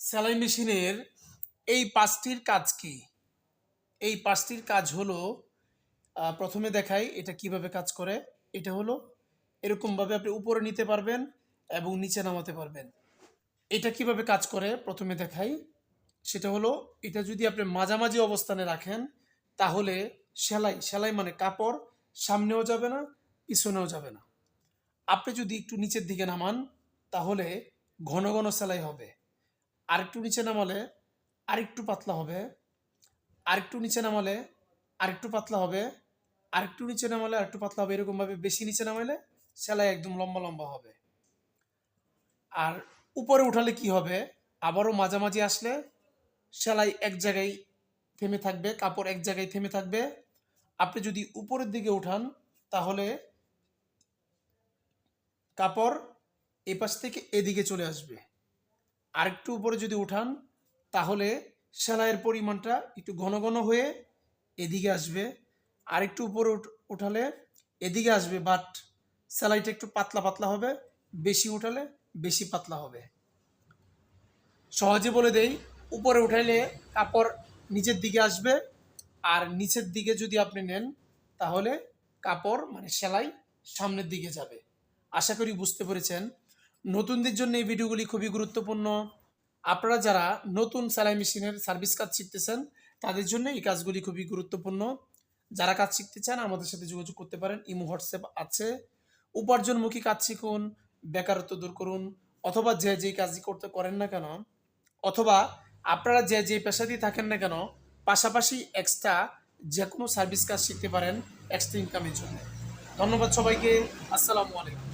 সেলাই মেশিনের এই পাঁচটির কাজ কি? এই পাঁচটির কাজ হলো প্রথমে দেখাই এটা কীভাবে কাজ করে। এটা হলো, এরকমভাবে আপনি উপরে নিতে পারবেন এবং নিচে নামাতে পারবেন। এটা কীভাবে কাজ করে? প্রথমে দেখাই। সেটা হলো, এটা যদি আপনি মাঝামাঝি অবস্থানে রাখেন, তাহলে সেলাই সেলাই মানে কাপড় সামনেও যাবে না, পিছনেও যাবে না। আপনি যদি একটু নিচের দিকে নামান, তাহলে ঘন ঘন সেলাই হবে। আরেকটু নিচে নামালে আরেকটু পাতলা হবে। আরেকটু নিচে নামালে আরেকটু পাতলা হবে। আরেকটু নিচে নামালে আরেকটু পাতলা হবে। এরকমভাবে বেশি নিচে নামালে সেলাই একদম লম্বা লম্বা হবে। আর উপরে উঠালে কি হবে? আবারও মাঝামাঝি আসলে সেলাই এক জায়গায় থেমে থাকবে, কাপড় এক জায়গায় থেমে থাকবে। আপনি যদি উপরের দিকে উঠান, তাহলে কাপড় এ পাশ থেকে এদিকে চলে আসবে। আরেকটু উপরে যদি উঠান, তাহলে সেলাইয়ের পরিমাণটা একটু ঘন ঘন হয়ে এদিকে আসবে। আরেকটু উপরে উঠ- উঠালে এদিকে আসবে বাট সেলাইটা একটু পাতলা পাতলা হবে। বেশি উঠালে বেশি পাতলা হবে। সহজে বলে দেই, উপরে উঠাইলে কাপড় নিচের দিকে আসবে। আর নিচের দিকে যদি আপনি নেন, তাহলে কাপড় মানে সেলাই সামনের দিকে যাবে। আশা করি বুঝতে পেরেছেন। নতুনদের জন্য এই ভিডিওগুলি খুবই গুরুত্বপূর্ণ। আপনারা যারা নতুন সেলাই মেশিনের সার্ভিস কাজ শিখতেছেন, তাদের জন্য এই কাজগুলি খুবই গুরুত্বপূর্ণ। যারা কাজ শিখতে চান, আমাদের সাথে যোগাযোগ করতে পারেন। ইমো, হোয়াটসঅ্যাপ আছে। উপার্জনমুখী কাজ শিখুন, বেকারত্ব দূর করুন, অথবা যে যেই কাজই করতে করেন না কেন, অথবা আপনারা যে যে পেশাতেই থাকেন না কেন, পাশাপাশি এক্সট্রা যে কোনো সার্ভিস কাজ শিখতে পারেন এক্সট্রা ইনকামের জন্য। ধন্যবাদ সবাইকে। আসসালামু আলাইকুম।